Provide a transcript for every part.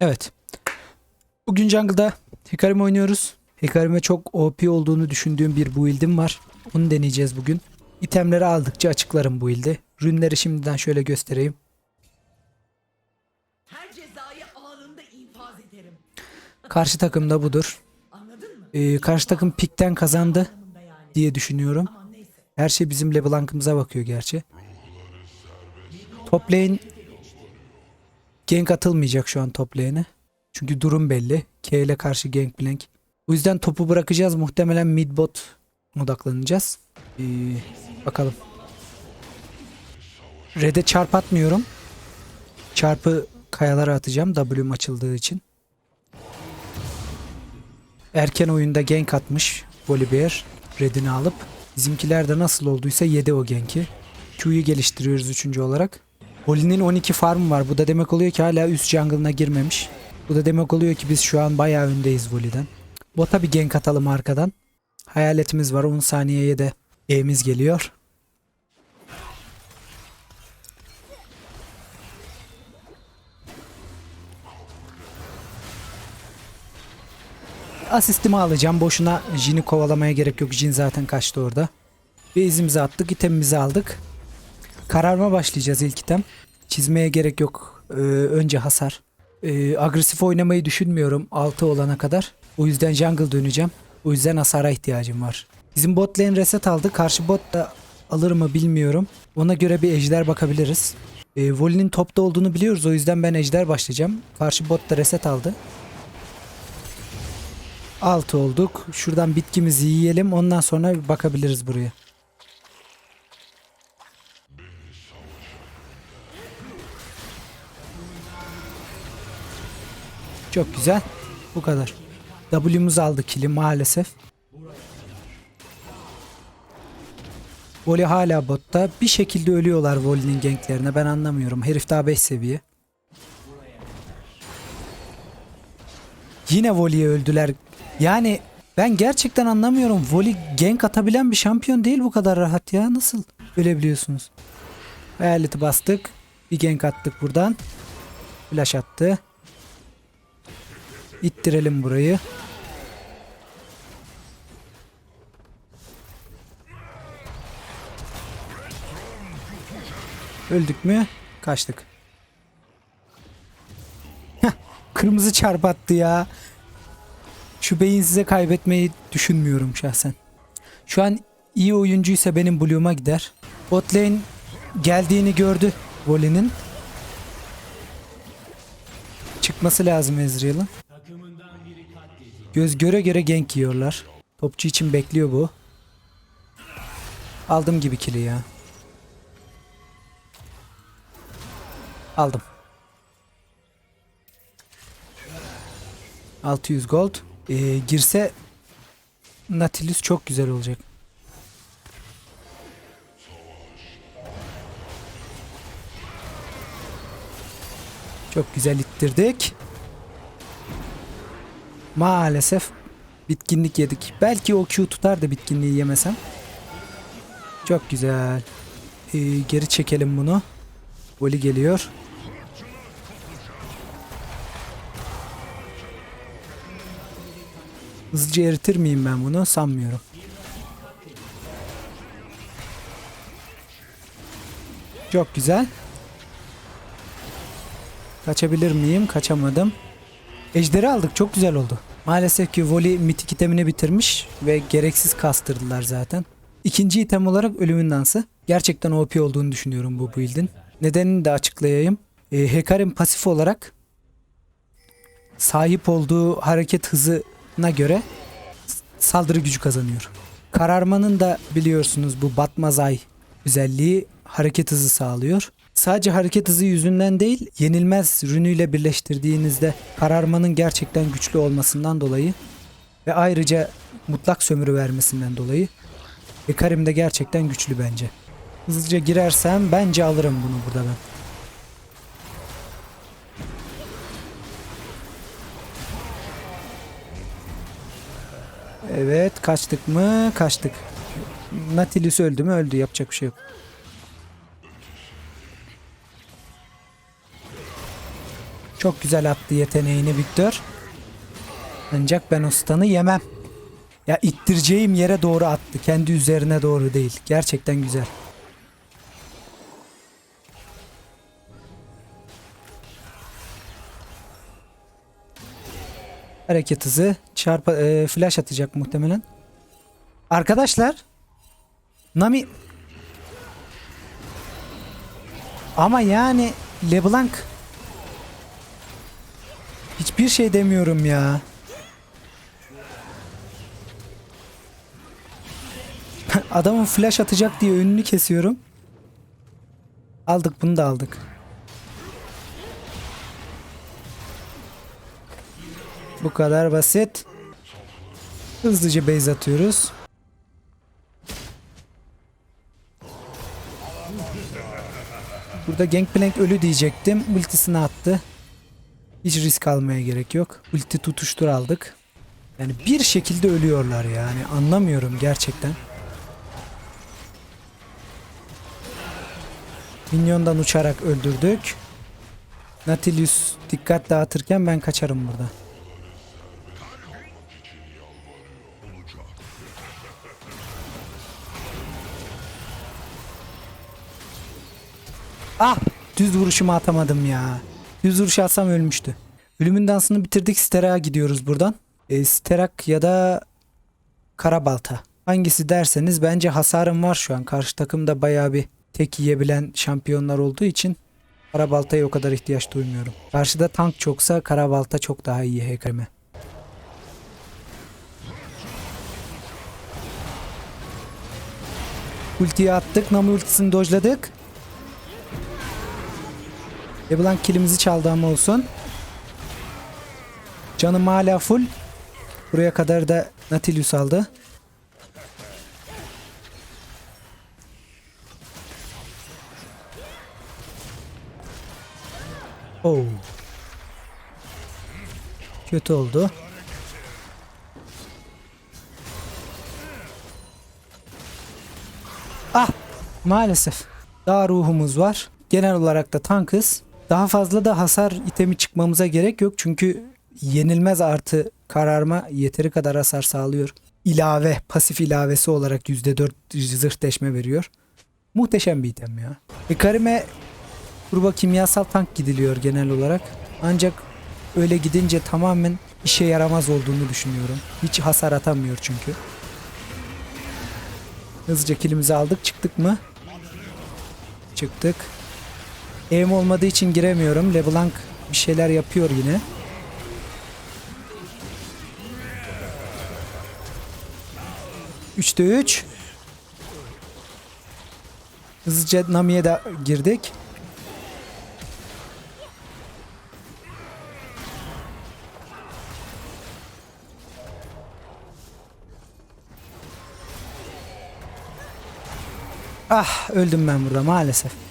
Evet. Bugün jungle'da Hikarim oynuyoruz. Hikarim'e çok OP olduğunu düşündüğüm bir build'im var. Onu deneyeceğiz bugün. İtemleri aldıkça açıklarım bu build'i. Rünleri şimdiden şöyle göstereyim. Her cezayı anında infaz ederim. Karşı takım da budur. Ee, karşı takım pikten kazandı diye düşünüyorum. Her şey bizim LeBlanc'ımıza bakıyor gerçi. Top lane gank atılmayacak şu an top lane'e. Çünkü durum belli. K ile karşı Gangplank. O yüzden topu bırakacağız. Muhtemelen mid bot odaklanacağız. Ee, bakalım. Red'e çarp atmıyorum. Çarpı kayalara atacağım W'm açıldığı için. Erken oyunda gank atmış Volibear. Red'ini alıp. Bizimkiler de nasıl olduysa yedi o gank'i. Q'yu geliştiriyoruz üçüncü olarak. Voli'nin 12 farm var. Bu da demek oluyor ki hala üst jungle'ına girmemiş. Bu da demek oluyor ki biz şu an bayağı öndeyiz Voli'den. Bota bir gank atalım arkadan. Hayaletimiz var. 10 saniyeye de E'miz geliyor. Asistimi alacağım. Boşuna Jin'i kovalamaya gerek yok. Jin zaten kaçtı orada. Bir izimizi attık. itemimizi aldık. Kararma başlayacağız ilk item. Çizmeye gerek yok. Ee, önce hasar. Ee, agresif oynamayı düşünmüyorum 6 olana kadar. O yüzden jungle döneceğim. O yüzden hasara ihtiyacım var. Bizim bot lane reset aldı. Karşı bot da alır mı bilmiyorum. Ona göre bir ejder bakabiliriz. Ee, Voli'nin topta olduğunu biliyoruz. O yüzden ben ejder başlayacağım. Karşı bot da reset aldı. 6 olduk. Şuradan bitkimizi yiyelim. Ondan sonra bakabiliriz buraya. Çok güzel. Bu kadar. W'muz aldı kili maalesef. Voli hala botta. Bir şekilde ölüyorlar Voli'nin ganklerine. Ben anlamıyorum. Herif daha 5 seviye. Yine Voli'ye öldüler. Yani ben gerçekten anlamıyorum. Voli gank atabilen bir şampiyon değil bu kadar rahat ya. Nasıl ölebiliyorsunuz? Hayaleti bastık. Bir gank attık buradan. Flash attı. İttirelim burayı. Öldük mü? Kaçtık. Heh, kırmızı çarp attı ya. Şu beyin size kaybetmeyi düşünmüyorum şahsen. Şu an iyi oyuncuysa benim Blue'uma gider. Bot lane geldiğini gördü Voli'nin. Çıkması lazım Ezreal'ın. Göz göre göre gank yiyorlar. Topçu için bekliyor bu. Aldım gibi kili ya. Aldım. 600 gold. Ee, girse Nautilus çok güzel olacak. Çok güzel ittirdik. Maalesef bitkinlik yedik. Belki o Q tutar da bitkinliği yemesem. Çok güzel. Ee, geri çekelim bunu. Voli geliyor. Hızlıca eritir miyim ben bunu? Sanmıyorum. Çok güzel. Kaçabilir miyim? Kaçamadım. Ejderi aldık. Çok güzel oldu. Maalesef ki Voli mitik itemini bitirmiş ve gereksiz kastırdılar zaten. İkinci item olarak ölümün dansı. Gerçekten OP olduğunu düşünüyorum bu build'in. Nedenini de açıklayayım. E, Hekarim pasif olarak sahip olduğu hareket hızına göre saldırı gücü kazanıyor. Kararmanın da biliyorsunuz bu batmaz ay özelliği hareket hızı sağlıyor. Sadece hareket hızı yüzünden değil, yenilmez rünüyle birleştirdiğinizde kararmanın gerçekten güçlü olmasından dolayı ve ayrıca mutlak sömürü vermesinden dolayı Hekarim de gerçekten güçlü bence. Hızlıca girersem bence alırım bunu burada ben. Evet kaçtık mı? Kaçtık. Nautilus öldü mü? Öldü. Yapacak bir şey yok. Çok güzel attı yeteneğini Victor. Ancak ben o stun'ı yemem. Ya ittireceğim yere doğru attı. Kendi üzerine doğru değil. Gerçekten güzel. Hareket hızı. Çarpa, e, flash atacak muhtemelen. Arkadaşlar. Nami. Ama yani LeBlanc. Hiçbir şey demiyorum ya. Adamın flash atacak diye önünü kesiyorum. Aldık bunu da aldık. Bu kadar basit. Hızlıca base atıyoruz. Burada Gangplank ölü diyecektim. Ultisini attı. Hiç risk almaya gerek yok. Ulti tutuştur aldık. Yani bir şekilde ölüyorlar yani. Anlamıyorum gerçekten. Minyondan uçarak öldürdük. Nautilus dikkat dağıtırken ben kaçarım burada. Ah! Düz vuruşumu atamadım ya. Düz vuruş atsam ölmüştü. Ölümün dansını bitirdik. Sterak'a gidiyoruz buradan. E, Sterak ya da Karabalta. Hangisi derseniz bence hasarım var şu an. Karşı takımda bayağı bir tek yiyebilen şampiyonlar olduğu için Karabalta'ya o kadar ihtiyaç duymuyorum. Karşıda tank çoksa Karabalta çok daha iyi HKM. Ultiyi attık. Nami ultisini dojladık. LeBlanc kilimizi çaldı ama olsun. Canım hala full. Buraya kadar da Nautilus aldı. Oo. Kötü oldu. Ah maalesef. Daha ruhumuz var. Genel olarak da tankız. Daha fazla da hasar itemi çıkmamıza gerek yok. Çünkü yenilmez artı kararma yeteri kadar hasar sağlıyor. İlave, pasif ilavesi olarak %4 zırh deşme veriyor. Muhteşem bir item ya. E Karime Turbo kimyasal tank gidiliyor genel olarak. Ancak öyle gidince tamamen işe yaramaz olduğunu düşünüyorum. Hiç hasar atamıyor çünkü. Hızlıca kilimizi aldık. Çıktık mı? Çıktık. Aim olmadığı için giremiyorum. LeBlanc bir şeyler yapıyor yine. Üçte üç. Hızlıca Nami'ye de girdik. Ah öldüm ben burada maalesef.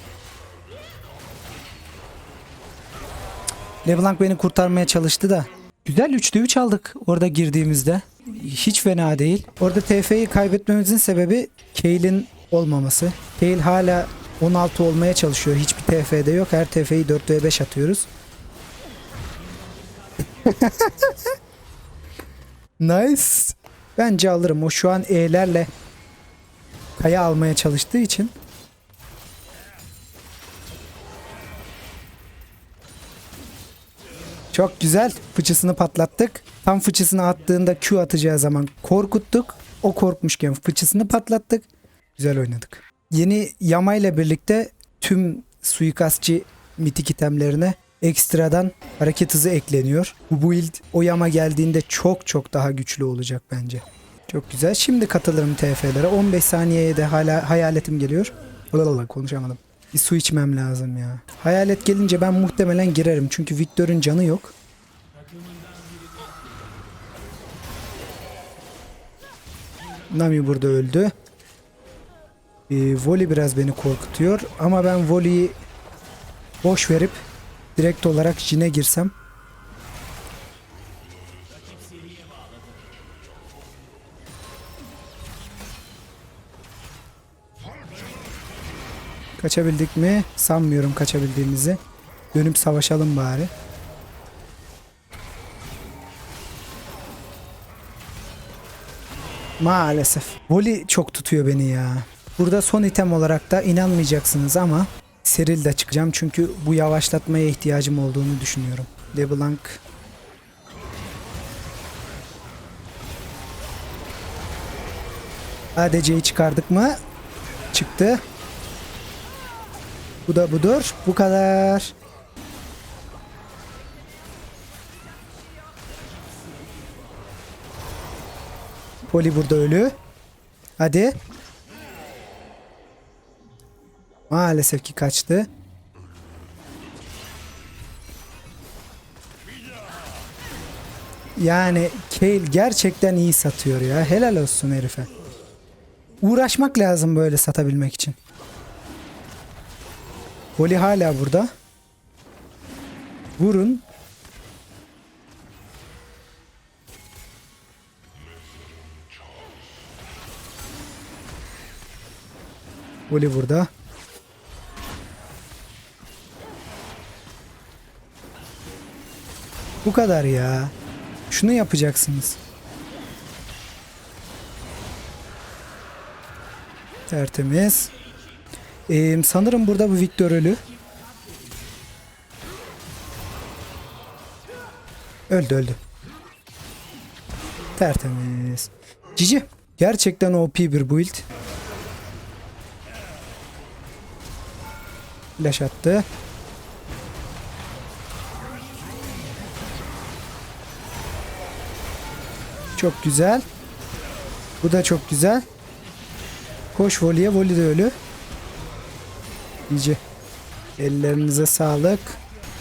LeBlanc beni kurtarmaya çalıştı da. Güzel 3'te 3 aldık orada girdiğimizde. Hiç fena değil. Orada TF'yi kaybetmemizin sebebi Kaylin olmaması. Kayle hala 16 olmaya çalışıyor. Hiçbir TF'de yok. Her TF'yi 4 ve 5 atıyoruz. nice. Bence alırım. O şu an E'lerle kaya almaya çalıştığı için. Çok güzel. Fıçısını patlattık. Tam fıçısını attığında Q atacağı zaman korkuttuk. O korkmuşken fıçısını patlattık. Güzel oynadık. Yeni Yama ile birlikte tüm suikastçı mitik itemlerine ekstradan hareket hızı ekleniyor. Bu build o Yama geldiğinde çok çok daha güçlü olacak bence. Çok güzel. Şimdi katılırım TF'lere. 15 saniyeye de hala hayaletim geliyor. Lalala konuşamadım. Bir su içmem lazım ya. Hayalet gelince ben muhtemelen girerim. Çünkü Victor'un canı yok. Nami burada öldü. Ee, Voli biraz beni korkutuyor. Ama ben Voli'yi boş verip direkt olarak Jin'e girsem Kaçabildik mi? Sanmıyorum kaçabildiğimizi. Dönüp savaşalım bari. Maalesef. Voli çok tutuyor beni ya. Burada son item olarak da inanmayacaksınız ama Seril de çıkacağım çünkü bu yavaşlatmaya ihtiyacım olduğunu düşünüyorum. Leblanc ADC'yi çıkardık mı? Çıktı. Bu da budur. Bu kadar. Poli burada ölü. Hadi. Maalesef ki kaçtı. Yani Kale gerçekten iyi satıyor ya. Helal olsun herife. Uğraşmak lazım böyle satabilmek için. Poli hala burada. Vurun. Poli burada. Bu kadar ya. Şunu yapacaksınız. Tertemiz. Ee, sanırım burada bu Victor ölü. Öldü öldü. Tertemiz. Cici. Gerçekten OP bir build. Flash attı. Çok güzel. Bu da çok güzel. Koş voleye. Voli de ölü. İyice. Ellerinize sağlık.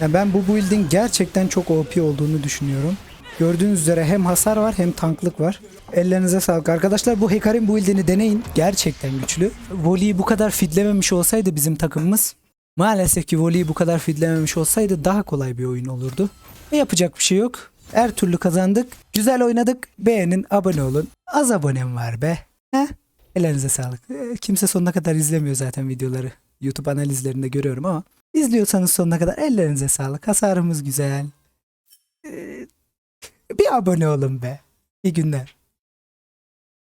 Yani ben bu build'in gerçekten çok OP olduğunu düşünüyorum. Gördüğünüz üzere hem hasar var hem tanklık var. Ellerinize sağlık arkadaşlar. Bu Hekarim build'ini deneyin. Gerçekten güçlü. Voli'yi bu kadar fidlememiş olsaydı bizim takımımız maalesef ki Voli'yi bu kadar fidlememiş olsaydı daha kolay bir oyun olurdu. Ne yapacak bir şey yok. Her türlü kazandık. Güzel oynadık. Beğenin, abone olun. Az abonem var be. He? Ellerinize sağlık. Ee, Kimse sonuna kadar izlemiyor zaten videoları. YouTube analizlerinde görüyorum ama izliyorsanız sonuna kadar ellerinize sağlık. Hasarımız güzel. Ee, bir abone olun be. İyi günler.